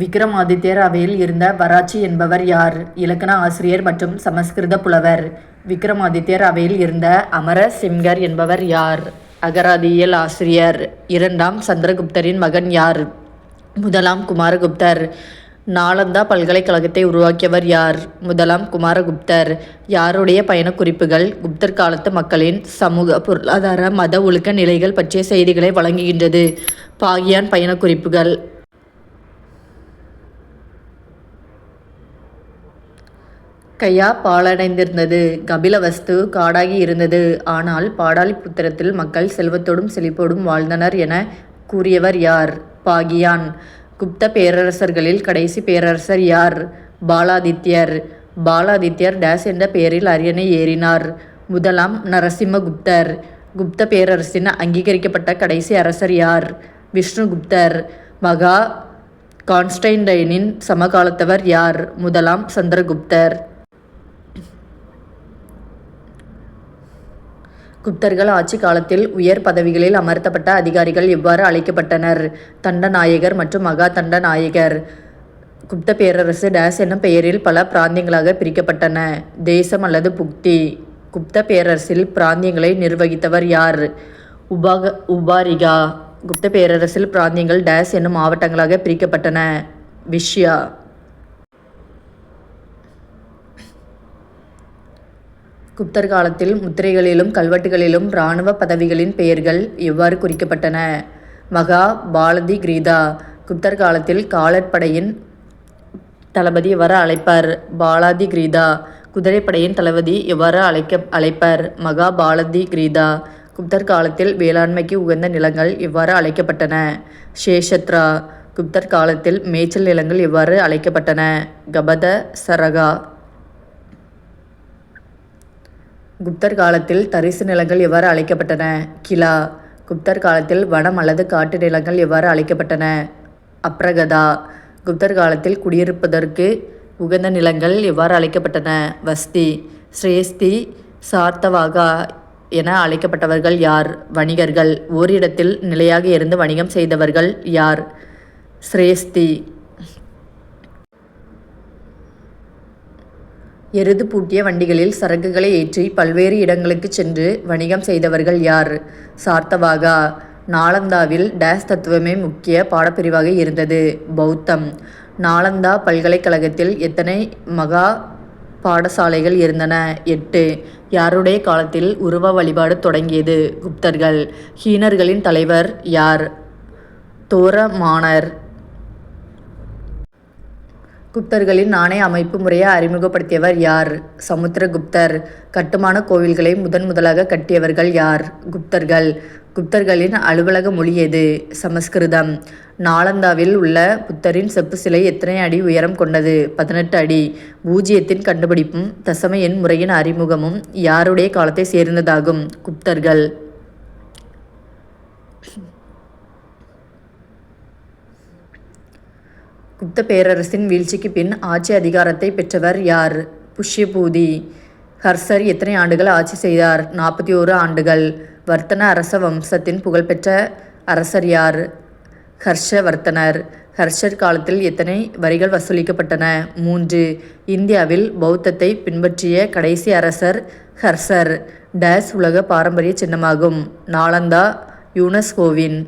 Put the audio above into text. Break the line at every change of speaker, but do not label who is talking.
விக்ரமாதித்யர் அவையில் இருந்த வராச்சி என்பவர் யார்? இலக்கண ஆசிரியர் மற்றும் சமஸ்கிருத புலவர். விக்ரமாதித்யர் அவையில் இருந்த அமர சிம்கர் என்பவர் யார்? அகராதியியல் ஆசிரியர். இரண்டாம் சந்திரகுப்தரின் மகன் யார்? முதலாம் குமாரகுப்தர். நாலந்தா பல்கலைக்கழகத்தை உருவாக்கியவர் யார்? முதலாம் குமாரகுப்தர். யாருடைய பயணக்குறிப்புகள்? குப்தர் காலத்து மக்களின் சமூக பொருளாதார மத ஒழுக்க நிலைகள் பற்றிய செய்திகளை வழங்குகின்றது. பாகியான் பயணக்குறிப்புகள். கையா பாழடைந்திருந்தது. கபிலவஸ்து காடாகி இருந்தது. ஆனால் பாடாலிபுத்திரத்தில் மக்கள் செல்வத்தோடும் செழிப்போடும் வாழ்ந்தனர் என கூறியவர் யார்? பாகியான். குப்த பேரரசர்களில் கடைசி பேரரசர் யார்? பாலாதித்யர். பாலாதித்யர் டேஸ் என்ற பெயரில் அரியணை ஏறினார். முதலாம் நரசிம்மகுப்தர். குப்த பேரரசின் அங்கீகரிக்கப்பட்ட கடைசி அரசர் யார்? விஷ்ணுகுப்தர். மகா கான்ஸ்டைன்டைனின் சமகாலத்தவர் யார்? முதலாம் சந்திரகுப்தர். குப்தர்கள் ஆட்சி காலத்தில் உயர் பதவிகளில் அமர்த்தப்பட்ட அதிகாரிகள் எவ்வாறு அழைக்கப்பட்டனர். தண்டநாயகர் மற்றும் மகா தண்டநாயகர். குப்த பேரரசு டேஸ் என்னும் பெயரில் பல பிராந்தியங்களாக பிரிக்கப்பட்டன. தேசம் அல்லது புக்தி. குப்த பேரரசில் பிராந்தியங்களை நிர்வகித்தவர் யார்? உபாக உபாரிகா. குப்த பேரரசில் பிராந்தியங்கள் டேஸ் என்னும் மாவட்டங்களாக பிரிக்கப்பட்டன. விஷ்யா. குப்தர் காலத்தில் முத்திரைகளிலும் கல்வெட்டுகளிலும் இராணுவ பதவிகளின் பெயர்கள் எவ்வாறு குறிக்கப்பட்டன? மகா பாலதி கிரீதா குப்தர் காலத்தில் காலற்படையின் தளபதி எவ்வாறு அழைப்பார்? பாலாதி கிரீதா குதிரைப்படையின் தளபதி எவ்வாறு அழைக்க அழைப்பர்? மகா பாலதி கிரீதா குப்தர் காலத்தில் வேளாண்மைக்கு உகந்த நிலங்கள் எவ்வாறு அழைக்கப்பட்டன? சேஷத்ரா குப்தர் காலத்தில் மேய்ச்சல் நிலங்கள் எவ்வாறு அழைக்கப்பட்டன? கபத சரகா குப்தர் காலத்தில் தரிசு நிலங்கள் எவ்வாறு அழைக்கப்பட்டன? கிலா. குப்தர் காலத்தில் வனம் அல்லது காட்டு நிலங்கள் எவ்வாறு அழைக்கப்பட்டன? அப்ரகதா. குப்தர் காலத்தில் குடியிருப்பதற்கு உகந்த நிலங்கள் எவ்வாறு அழைக்கப்பட்டன? வஸ்தி. ஸ்ரேஸ்தி. சார்த்தவாகா என அழைக்கப்பட்டவர்கள் யார்? வணிகர்கள். ஓரிடத்தில் நிலையாக இருந்து வணிகம் செய்தவர்கள் யார்? ஸ்ரேஸ்தி. எருது பூட்டிய வண்டிகளில் சரக்குகளை ஏற்றி பல்வேறு இடங்களுக்கு சென்று வணிகம் செய்தவர்கள் யார்? சார்த்தவாகா. நாலந்தாவில் டேஸ் தத்துவமே முக்கிய பாடப்பிரிவாக இருந்தது. பௌத்தம். நாலந்தா பல்கலைக்கழகத்தில் எத்தனை மகா பாடசாலைகள் இருந்தன? எட்டு. யாருடைய காலத்தில் உருவ வழிபாடு தொடங்கியது? குப்தர்கள். ஹீனர்களின் தலைவர் யார்? தோரமானர் குப்தர்களின் நாணய அமைப்பு முறையை அறிமுகப்படுத்தியவர் யார்? சமுத்திரகுப்தர். கட்டுமான கோவில்களை முதன் முதலாக கட்டியவர்கள் யார்? குப்தர்கள். குப்தர்களின் அலுவலக மொழி எது? சமஸ்கிருதம். நாலந்தாவில் உள்ள புத்தரின் செப்பு சிலை எத்தனை அடி உயரம் கொண்டது? பதினெட்டு அடி. பூஜ்ஜியத்தின் கண்டுபிடிப்பும் தசம எண் முறையின் அறிமுகமும் யாருடைய காலத்தை சேர்ந்ததாகும்? குப்தர்கள். குப்த பேரரசின் வீழ்ச்சிக்கு பின் ஆட்சி அதிகாரத்தை பெற்றவர் யார்? புஷ்யபூதி. ஹர்ஷர் எத்தனை ஆண்டுகள் ஆட்சி செய்தார்? நாற்பத்தி ஓரு ஆண்டுகள். வர்த்தன அரச வம்சத்தின் புகழ்பெற்ற அரசர் யார்? ஹர்ஷவர்த்தனர். ஹர்ஷர் காலத்தில் எத்தனை வரிகள் வசூலிக்கப்பட்டன? மூன்று. இந்தியாவில் பௌத்தத்தை பின்பற்றிய கடைசி அரசர் ஹர்ஷர் டேஸ் உலக பாரம்பரிய சின்னமாகும். நாலந்தா யுனெஸ்கோவின்.